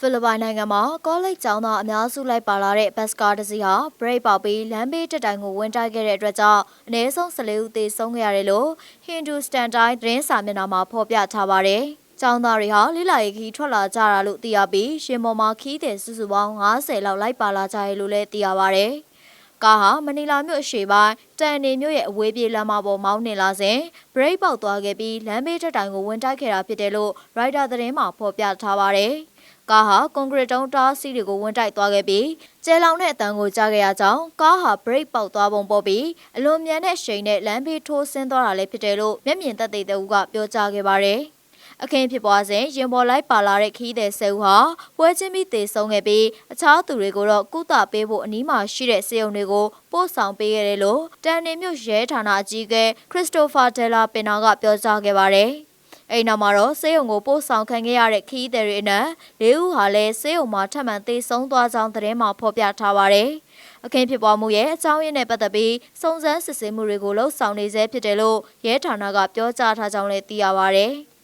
ဖိလစ်ပိုင်နိုင်ငံမှာကောလိပ်ကျောင်းသားအများစုလိုက်ပါလာတဲ့ဘတ်စကားတစ်စီးဟာဘရိတ်ပေါက်ပြီးလမ်းဘေးတက်တိုင်ကိုဝင်တိုက်ခဲ့တဲ့အတွက်ကြောင့်အနည်းဆုံး14ဦးသေဆုံးခဲ့ရတယ်လို့ဟင်ဒူစတန်တိုင်းသတင်းစာမျက်နှာမှာဖော်ပြထားပါတယ်။ကျောင်းသားတွေဟာလိလာရေးခီးထွက်လာကြတာလို့သိရပြီးရှင်ပေါ်မှာခီးတဲ့စုစုပေါင်း90လောက်လိုက်ပါလာကြရလို့လည်းသိရပါတယ်။ကားဟာမနီလာမြို့အရှေ့ပိုင်းတန်နေမြို့ရဲ့အဝေးပြေးလမ်းမပေါ်မောင်းနေလာစဉ်ဘရိတ်ပေါက်သွားခဲ့ပြီးလမ်းဘေးတက်တိုင်ကိုဝင်တိုက်ခဲ့တာဖြစ်တယ်လို့ရိုက်တာသတင်းမှာဖော်ပြထားပါတယ်။ ကားဟာကွန်ကရစ်တုံးတားစီးတွေကိုဝင်တိုက်သွားခဲ့ပြီးကျဲလောင်တဲ့အတန်းကိုကြားခဲ့ရကြောင်းကားဟာဘရိတ်ပေါက်သွားပုံပေါ်ပြီးအလွန်မြန်တဲ့ရှိန်နဲ့လမ်းဘေးထိုးဆင်းသွားတာလည်းဖြစ်တယ်လို့မျက်မြင်သက်သေတဦးကပြောကြားခဲ့ပါတယ်။အခင်းဖြစ်ပွားစဉ်ရင်ပေါ်လိုက်ပါလာတဲ့ခီးတဲ့ဆဲဦးဟာပွဲချင်းပြီးသေဆုံးခဲ့ပြီးအခြားသူတွေကိုတော့ကုသပေးဖို့အနီးမှာရှိတဲ့စေုံတွေကိုပို့ဆောင်ပေးခဲ့တယ်လို့တန်နေမြို့ရဲဌာနအကြီးအကဲခရစ်စတိုဖာဒဲလာပင်နာကပြောကြားခဲ့ပါတယ်။ အဲ့နောက်မှာတော့စေယုံကိုပို့ဆောင်ခံခဲ့ရတဲ့ခီးသည်တွေနဲ့လေးဦးဟာလည်းစေယုံမှာထပ်မံသေဆုံးသွားကြောင်းသတင်းမှာဖော်ပြထားပါတယ်။အခင်းဖြစ်ပွားမှုရဲ့အကြောင်းရင်းနဲ့ပတ်သက်ပြီးစုံစမ်းစစ်ဆေးမှုတွေကိုလှုပ်ဆောင်နေဆဲဖြစ်တယ်လို့ရဲဌာနကပြောကြားထားကြောင်းလည်းသိရပါတယ်။